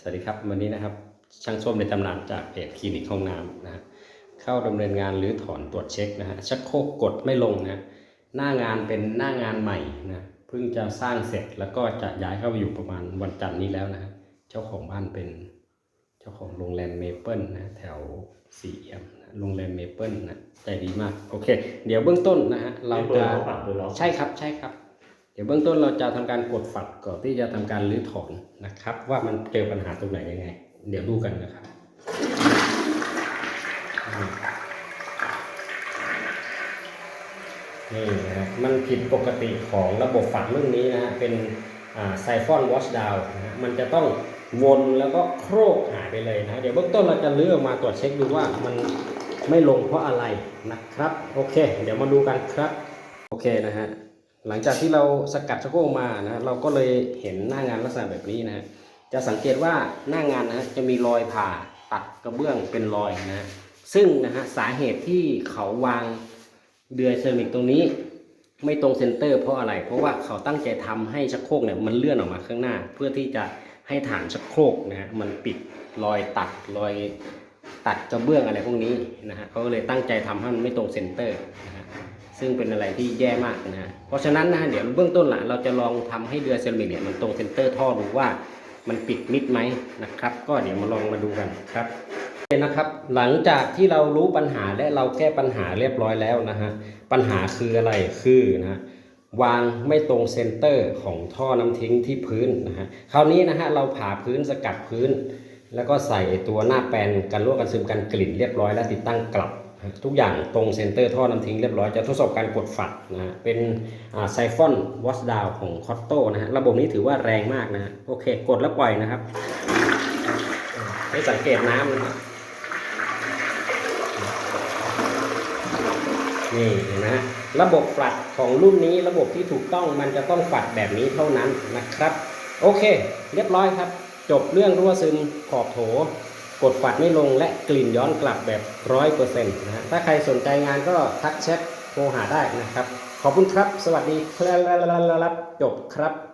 สวัสดีครับวันนี้นะครับช่างส้วมในตำนานจากเพจคลินิกห้องน้ำนะฮะเข้าดำเนินงานหรือถอนตรวจเช็คนะฮะชักโครกกดไม่ลงนะหน้างานเป็นหน้างานใหม่นะเพิ่งจะสร้างเสร็จแล้วก็จะย้ายเข้าไปอยู่ประมาณวันจันทร์นี้แล้วนะฮะเจ้าของบ้านเป็นเจ้าของโรงแรมเมเปิลนะแถวสีเอี่ยมนะโรงแรมเมเปิลนะใจดีมากโอเค เดี๋ยวเบื้องต้นนะฮะเราจะเบอร์เขาปรับเบอร์เราใช่ครับใช่ครับ เดี๋ยวเบื้องต้นเราจะทำการกดฝัดก่อนที่จะทำการรื้อถอนนะครับ ว่ามันเจอปัญหาตรงไหนยังไง เดี๋ยวดูกันนะครับนี่นะครับมันผิดปกติของระบบฝัดรุ่นนี้นะฮะเป็นไซฟอนวอชดาวนะฮะมันจะต้องวนแล้วก็โครกหายไปเลยนะเดี๋ยวเบื้องต้นเราจะลื้อออกมาตรวจเช็คดูว่ามันไม่ลงเพราะอะไรนะครับ โอเค เดี๋ยวมาดูกันครับ โอเคนะฮะ หลังจากที่เราสกัดชักโครกมานะเราก็เลยเห็นหน้างานลักษณะแบบนี้นะฮะจะสังเกตว่าหน้างานนะจะมีรอยผ่าตัดกระเบื้องเป็นรอยนะซึ่งนะฮะสาเหตุที่เขาวางเดือยเซรามิกตรงนี้ไม่ตรงเซนเตอร์เพราะอะไร เพราะว่าเขาตั้งใจทำให้ชักโครกเนี่ยมันเลื่อนออกมาข้างหน้า เพื่อที่จะให้ฐานชักโครกนะฮะมันปิดรอยตัดรอยตัดกระเบื้องอะไรพวกนี้นะฮะเขาก็เลยตั้งใจทำให้มันไม่ตรงเซนเตอร์นะฮะ ซึ่งเป็นอะไรที่แย่มากนะฮะเพราะฉะนั้นนะเดี๋ยวเบื้องต้นละเราจะลองทำให้เรือเซรามิกเนี่ยมันตรงเซนเตอร์ท่อดูว่ามันปิดมิดไหมนะครับ ก็เดี๋ยวมาลองมาดูกันครับโอเคนะครับ หลังจากที่เรารู้ปัญหาและเราแก้ปัญหาเรียบร้อยแล้วนะฮะปัญหาคืออะไรคือนะฮะวางไม่ตรงเซนเตอร์ของท่อน้ำทิ้งที่พื้นนะฮะคราวนี้นะฮะเราผ่าพื้นสกัดพื้น แล้วก็ใส่ตัวหน้าแปลนกันรั่วกันซึมกันกลิ่นเรียบร้อยและติดตั้งกลับ ทุกอย่างตรงเซนเตอร์ท่อน้ำทิ้งเรียบร้อยจะทดสอบการกดฝัดนะฮะเป็นไซฟอนวอชดาวของคอตโต้นะฮะระบบนี้ถือว่าแรงมากนะฮะโอเคกดแล้วปล่อยนะครับให้สังเกตน้ำนะครับนี่เห็นไหมฮะระบบฝัดของรุ่นนี้ระบบที่ถูกต้องมันจะต้องฝัดแบบนี้เท่านั้นนะครับ โอเค เรียบร้อยครับ จบเรื่องรั่วซึมขอบโถ กดฝัดไม่ลงและกลิ่นย้อนกลับแบบร้อยเปอร์เซ็นต์นะฮะถ้าใครสนใจงานก็ทักแชทโทรหาได้นะครับ ขอบคุณครับ สวัสดีครับจบครับ